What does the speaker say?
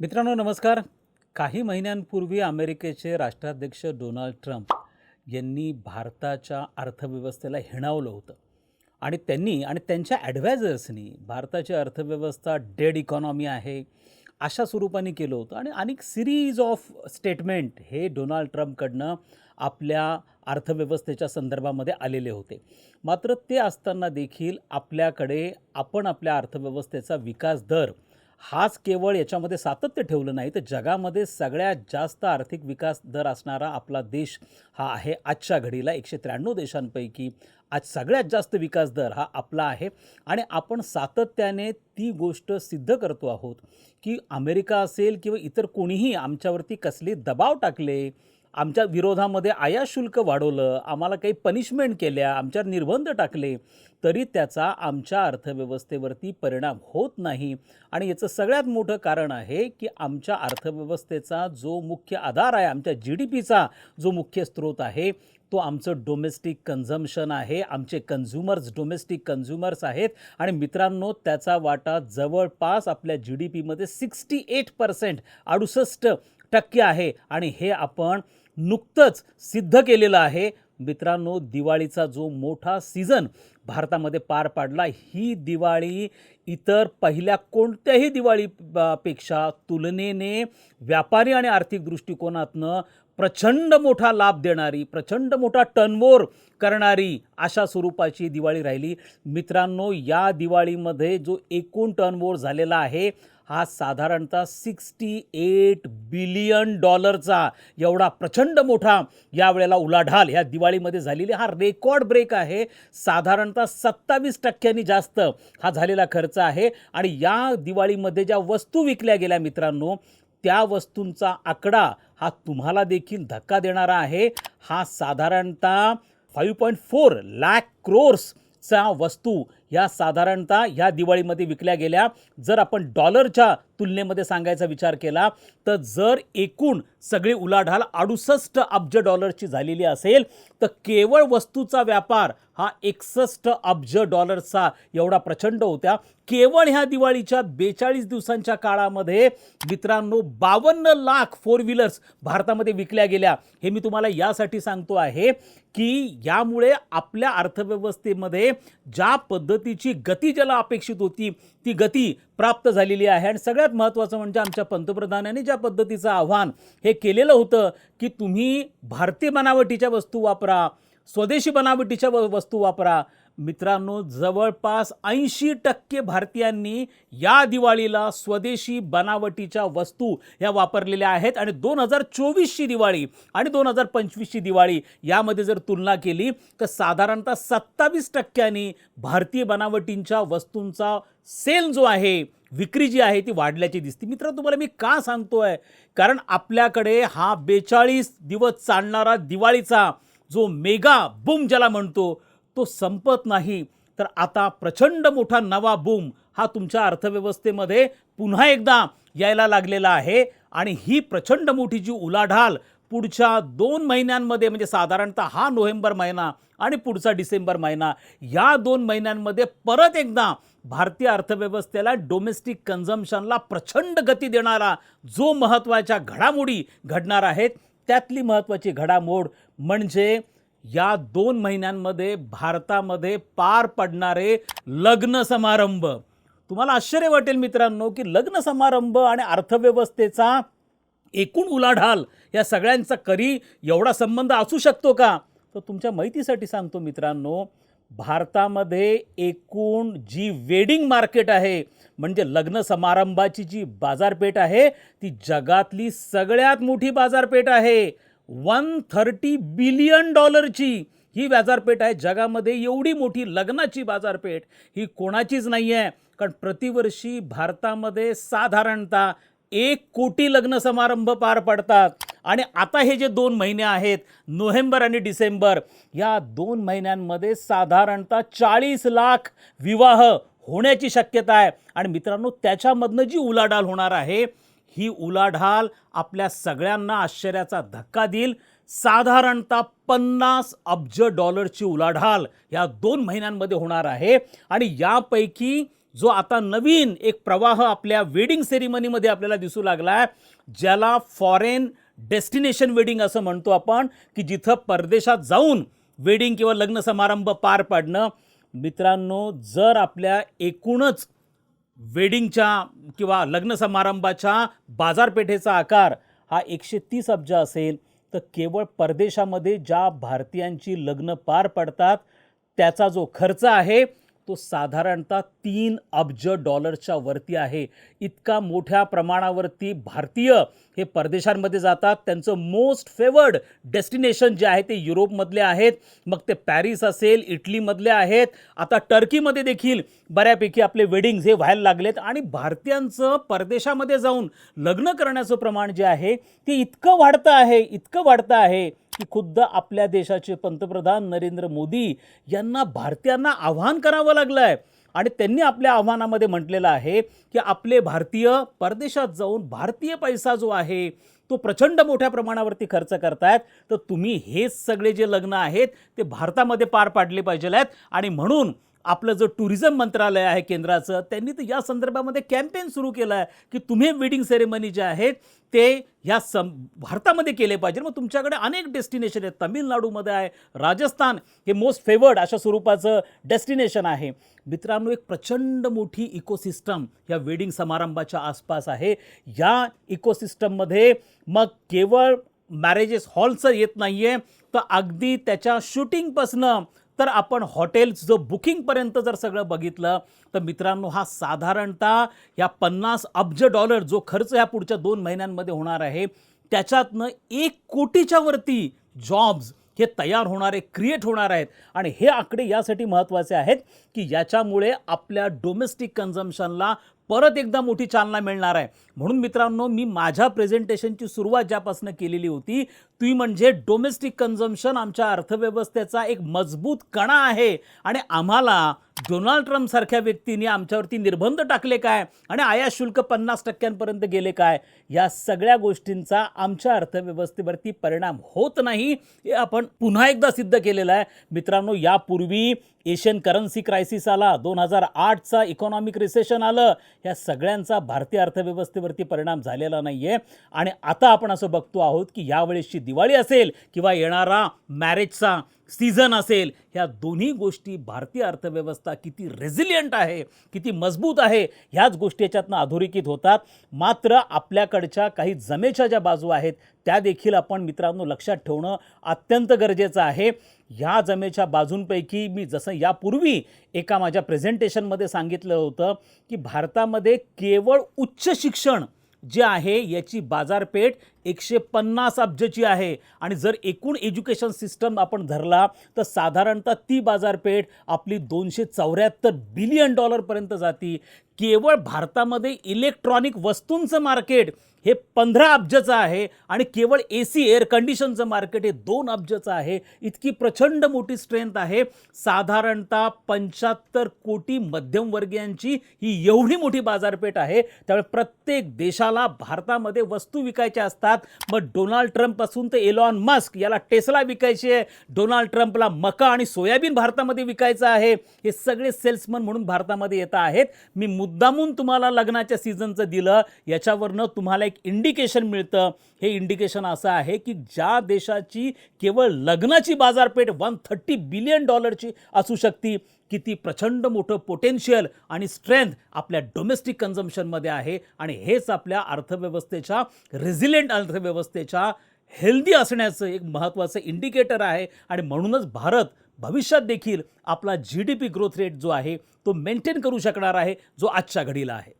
मित्रांनो नमस्कार. काही महिन्यांपूर्वी अमेरिकेचे राष्ट्राध्यक्ष डोनाल्ड ट्रम्प यांनी भारताच्या अर्थव्यवस्थेला हिणावलं होतं. आणि त्यांनी आणि त्यांच्या ॲडवायझर्सनी भारताची अर्थव्यवस्था डेड इकॉनॉमी आहे अशा स्वरूपाने केलं होतं. आणि अनेक सिरीज ऑफ स्टेटमेंट हे डोनाल्ड ट्रम्पकडनं आपल्या अर्थव्यवस्थेच्या संदर्भामध्ये आलेले होते. मात्र ते असताना देखील आपल्याकडे आपण आपल्या अर्थव्यवस्थेचा विकास दर हाच केवळ याच्यामध्ये सातत्य ठेवलं नाही तर जगामध्ये सगळ्यात जास्त आर्थिक विकास दर असणारा आपला देश हा आहे आजच्या घडीला. एकशे त्र्याण्णव देशांपैकी आज सगळ्यात जास्त विकास दर हा आपला आहे. आणि आपण सातत्याने ती गोष्ट सिद्ध करतो आहोत की अमेरिका असेल किंवा इतर कोणीही आमच्यावरती कसले दबाव टाकले आमच्या विरोधामध्ये आयात शुल्क वाढवलं आम्हाला काही पनिशमेंट केल्या आमच्यावर निर्बंध टाकले तरी त्याचा आमच्या अर्थव्यवस्थेवरती परिणाम होत नाही. आणि याचं सगळ्यात मोठं कारण आहे की आमच्या अर्थव्यवस्थेचा जो मुख्य आधार आहे आमच्या जी डी पीचा जो मुख्य स्रोत आहे तो आमचं डोमेस्टिक कन्झम्शन आहे आमचे कन्झ्युमर्स डोमेस्टिक कन्झ्युमर्स आहेत. आणि मित्रांनो त्याचा वाटा जवळपास आपल्या जी डी पीमध्ये सिक्स्टी एट पर्सेंट अडुसष्ट टक्के आहे. आणि हे आपण नुकतंच सिद्ध केलेलं आहे. मित्रांनो दिवाळीचा जो मोठा सीझन भारतामध्ये पार पाडला. ही दिवाळी इतर पहिल्या कोणत्याही दिवाळी पेक्षा तुलनेने व्यापारी आणि आर्थिक दृष्टिकोनातनं प्रचंड मोठा लाभ देणारी प्रचंड मोठा टर्नवोर करणारी अशा स्वरूपाची दिवाळी राहिली. मित्रांनो या दिवाळीमध्ये जो एकूण टर्नवोर झालेला आहे हा साधारणतः सिक्स्टी एट बिलियन डॉलरचा एवढा प्रचंड मोठा यावेळेला उलाढाल ह्या दिवाळीमध्ये झालेली. हा रेकॉर्ड ब्रेक आहे. साधारणतः सत्तावीस टक्क्यांनी जास्त हा झालेला खर्च आहे. आणि या दिवाळीमध्ये ज्या वस्तू विकल्या गेल्या मित्रांनो त्या वस्तूंचा आकडा हा तुम्हाला देखील धक्का देणारा आहे. हा साधारणतः फाईव्ह पॉईंट फोर लॅक क्रोर्सचा वस्तू ह्या साधारणतः ह्या दिवाळीमध्ये विकल्या गेल्या. जर आपण डॉलरच्या तुलनेमध्ये सांगायचा विचार केला तर जर एकूण सगळी उलाढाल अडुसष्ट अब्ज डॉलरची झालेली असेल तर केवळ वस्तूचा व्यापार हा एकसष्ट अब्ज डॉलरचा एवढा प्रचंड होत्या केवळ ह्या दिवाळीच्या बेचाळीस दिवसांच्या काळामध्ये मित्रांनो बावन्न लाख फोर व्हीलर्स भारतामध्ये विकल्या गेल्या. हे मी तुम्हाला यासाठी सांगतो आहे की यामुळे आपल्या अर्थव्यवस्थेमध्ये ज्या पद्धतीची गती ज्याला अपेक्षित होती ती गती प्राप्त झालेली आहे. आणि सगळ्यात महत्त्वाचं म्हणजे आमच्या पंतप्रधानांनी ज्या पद्धतीचं आव्हान हे केलेलं होतं की तुम्ही भारतीय बनावटीच्या वस्तू वापरा स्वदेशी बनावटीच्या व- वस्तू वापरा. मित्रांनो जवळपास ऐंशी टक्के भारतीयांनी या दिवाळीला स्वदेशी बनावटीच्या वस्तू ह्या वापरलेल्या आहेत आणि दोन हजार चोवीसची दिवाळी आणि दोन हजार पंचवीसची दिवाळी यामध्ये जर तुलना केली तर साधारणतः सत्तावीस टक्क्यांनी भारतीय बनावटींच्या वस्तूंचा सेल जो आहे विक्री जी आहे ती वाढल्याची दिसते. मित्र तुम्हाला मी का सांगतो आहे कारण आपल्याकडे हा बेचाळीस दिवस चालणारा दिवाळीचा जो मेगा बूम ज्याला म्हणतो तो संपत नाही. तर आता प्रचंड मोठा नवा बूम हा तुमच्या अर्थव्यवस्थेमध्ये पुन्हा एकदा यायला लागलेला आहे. आणि ही प्रचंड मोठी जी उलाढाल पुढच्या दोन महिन्यांमध्ये म्हणजे साधारणतः हा नोव्हेंबर महिना आणि पुढचा डिसेंबर महिना या दोन महिन्यांमध्ये परत एकदा भारतीय अर्थव्यवस्थेला डोमेस्टिक कन्झम्पशनला प्रचंड गती देणारा जो महत्त्वाच्या घडामोडी घडणार आहेत त्यातली महत्त्वाची घडामोड म्हणजे या दोन महिन्यांमध्ये भारतामध्ये पार पडणारे लग्न समारंभ. तुम्हाला आश्चर्य वाटेल मित्रांनो की लग्न समारंभ आणि अर्थव्यवस्थेचा एकूण उलाढाल या सगळ्यांचा करी एवढा संबंध असू शकतो का? तर तुमच्या माहितीसाठी सांगतो मित्रांनो भारतामध्ये एकूण जी वेडिंग मार्केट आहे म्हणजे लग्न समारंभाची जी बाजारपेठ आहे ती जगातली सगळ्यात मोठी बाजारपेठ आहे. वन थर्टी बिलियन डॉलरची ही बाजारपेठ आहे. जगामध्ये एवढी मोठी लग्नाची बाजारपेठ ही कोणाचीच नाही आहे कारण प्रतिवर्षी भारतामध्ये साधारणतः एक कोटी लग्न समारंभ पार पडतात. आणि आता हे जे दोन महिने आहेत नोव्हेंबर आणि डिसेंबर या दोन महिन्यांमध्ये साधारणतः चाळीस लाख विवाह होण्याची शक्यता आहे. आणि मित्रांनो त्याच्यामधनं जी उलाढाल होणार आहे ही उलाढाल आपल्या सगळ्यांना आश्चर्याचा धक्का देईल. साधारणतः पन्नास अब्ज डॉलरची उलाढाल या दोन महिन्यांमध्ये होणार आहे. आणि यापैकी जो आता नवीन एक प्रवाह आपल्या वेडिंग सेरिमनीमध्ये आपल्याला दिसू लागला आहे ज्याला फॉरेन डेस्टिनेशन वेडिंग असं म्हणतो आपण की जिथं परदेशात जाऊन वेडिंग किंवा लग्न समारंभ पार पाडणं. मित्रांनो जर आपल्या एकूणच वेडिंगच्या किंवा लग्न समारंभाच्या बाजारपेठेचा आकार हा एकशे तीस अब्ज असेल तर केवळ परदेशामध्ये ज्या भारतीयांची लग्न पार पडतात त्याचा जो खर्च आहे तो साधारणतः तीन अब्ज डॉलरच्या वरती आहे. इतका मोठ्या प्रमाणावरती भारतीय हे परदेशांमध्ये जातात. त्यांचं मोस्ट फेवर्ड डेस्टिनेशन जे आहे ते युरोपमधले आहेत. मग ते पॅरिस असेल इटलीमधले आहेत. आता टर्कीमध्ये देखील बऱ्यापैकी आपले वेडिंग्ज हे व्हायला लागलेत आणि भारतीयांचं परदेशामध्ये जाऊन लग्न करण्याचं प्रमाण जे आहे ते इतकं वाढतं आहे इतकं वाढतं आहे. की खुद्द आपल्या देशाचे पंतप्रधान नरेंद्र मोदी यांना भारतीयांना आव्हान करावं लागलं आहे आणि त्यांनी आपल्या आव्हानामध्ये म्हटलेलं आहे की आपले भारतीय परदेशात जाऊन भारतीय पैसा जो आहे तो प्रचंड मोठ्या प्रमाणावरती खर्च करतायत. तर तुम्ही हेच सगळे जे लग्न आहेत ते भारतामध्ये पार पाडले पाहिजे आहेत. आणि म्हणून आपलं जो टुरिझम मंत्रालय आहे केंद्राचं त्यांनी तर या संदर्भामध्ये कॅम्पेन सुरू केलं आहे की तुम्ही वेडिंग सेरेमनी जे आहेत ते ह्या सम भारतामध्ये केले पाहिजे. मग तुमच्याकडे अनेक डेस्टिनेशन आहेत. तामिळनाडूमध्ये आहे राजस्थान हे मोस्ट फेवर्ड अशा स्वरूपाचं डेस्टिनेशन आहे. मित्रांनो एक प्रचंड मोठी इकोसिस्टम या वेडिंग समारंभाच्या आसपास आहे. या इकोसिस्टममध्ये मग केवळ मॅरेजेस हॉलचं येत नाही आहे तर अगदी त्याच्या शूटिंगपासनं तर आपण हॉटेल्स जो बुकिंगपर्यंत जर सगळं बघितलं तर मित्रांनो हा साधारणतः या पन्नास अब्ज डॉलर जो खर्च ह्या पुढच्या दोन महिन्यांमध्ये होणार आहे त्याच्यातनं एक कोटीच्या वरती जॉब्स हे तयार होणारे क्रिएट होणार आहेत. आणि हे आकडे यासाठी महत्त्वाचे आहेत की याच्यामुळे आपल्या डोमेस्टिक कन्झम्शनला परत एकदा मोठी चालना मिळणार आहे. म्हणून मित्रांनो मी माझ्या प्रेझेंटेशनची सुरुवात ज्यापासून केलेली होती ती म्हणजे डोमेस्टिक कन्झम्शन आमच्या अर्थव्यवस्थेचा एक मजबूत कणा आहे आणि आम्हाला डोनाल्ड ट्रम्पसारख्या व्यक्तीने आमच्यावरती निर्बंध टाकले काय? आणि आयात शुल्क पन्नास टक्क्यांपर्यंत गेले काय? या सगळ्या गोष्टींचा आमच्या अर्थव्यवस्थेवरती परिणाम होत नाही हे आपण पुन्हा एकदा सिद्ध केलेलं आहे. मित्रांनो यापूर्वी एशियन करन्सी क्रायसिस आला दोन हजार आठचा इकॉनॉमिक रिसेशन आलं ह्या सगळ्यांचा भारतीय अर्थव्यवस्थेवरती परिणाम झालेला नाही आहे आणि आता आपण असं बघतो आहोत की यावेळेसची दिवाळी असेल किंवा येणारा मॅरेजचा सीझन असेल ह्या दोन्ही गोष्टी भारतीय अर्थव्यवस्था किती रेझिलियंट आहे किती मजबूत आहे ह्याच गोष्टी याच्यातनं अधोरेखित होतात. मात्र आपल्याकडच्या काही जमेच्या ज्या बाजू आहेत त्या देखील आपण मित्रांनो लक्षात ठेवणं अत्यंत गरजेचं आहे. ह्या जमेच्या बाजूंपैकी मी जसं यापूर्वी एका माझ्या प्रेझेंटेशनमध्ये सांगितलं होतं की भारतामध्ये केवळ उच्च शिक्षण जे आहे याची बाजारपेठ एकशे पन्नास अब्जची आहे. आणि जर एकूण एज्युकेशन सिस्टम आपण धरला तर साधारणतः ती बाजारपेठ आपली दोनशे चौऱ्याहत्तर बिलियन डॉलरपर्यंत जाती. केवळ भारतामध्ये इलेक्ट्रॉनिक वस्तूंचं मार्केट हे पंधरा अब्जचं आहे आणि केवळ ए सी एअर कंडिशनचं मार्केट हे दोन अब्जचं आहे. इतकी प्रचंड मोठी स्ट्रेंथ आहे. साधारणतः पंच्याहत्तर कोटी मध्यमवर्गीयांची ही एवढी मोठी बाजारपेठ आहे. त्यामुळे प्रत्येक देशाला भारतामध्ये वस्तू विकायच्या असतात. मग डोनाल्ड ट्रम्पपासून ते एलॉन मस्क याला टेस्ला विकायची आहे. डोनाल्ड ट्रम्पला मका आणि सोयाबीन भारतामध्ये विकायचं आहे. हे सगळे सेल्समन म्हणून भारतामध्ये येत आहेत. मी मुद्दामून तुम्हाला लग्नाच्या सीझनचं दिलं. याच्यावरनं तुम्हाला एक इंडिकेशन मिळतं. हे इंडिकेशन असं आहे की ज्या देशाची केवळ लग्नाची बाजारपेठ वन थर्टी बिलियन डॉलरची असू शकते किती प्रचंड मोठं पोटेन्शियल आणि स्ट्रेंथ आपल्या डोमेस्टिक कन्झम्शनमध्ये आहे. आणि हेच आपल्या अर्थव्यवस्थेच्या रेझिलियंट अर्थव्यवस्थेच्या हेल्दी असण्याचं एक महत्त्वाचं इंडिकेटर आहे. आणि म्हणूनच भारत भविष्यात देखील आपला G D P growth rate जो आहे तो मेंटेन करू शकणार आहे जो आजच्या घडीला आहे.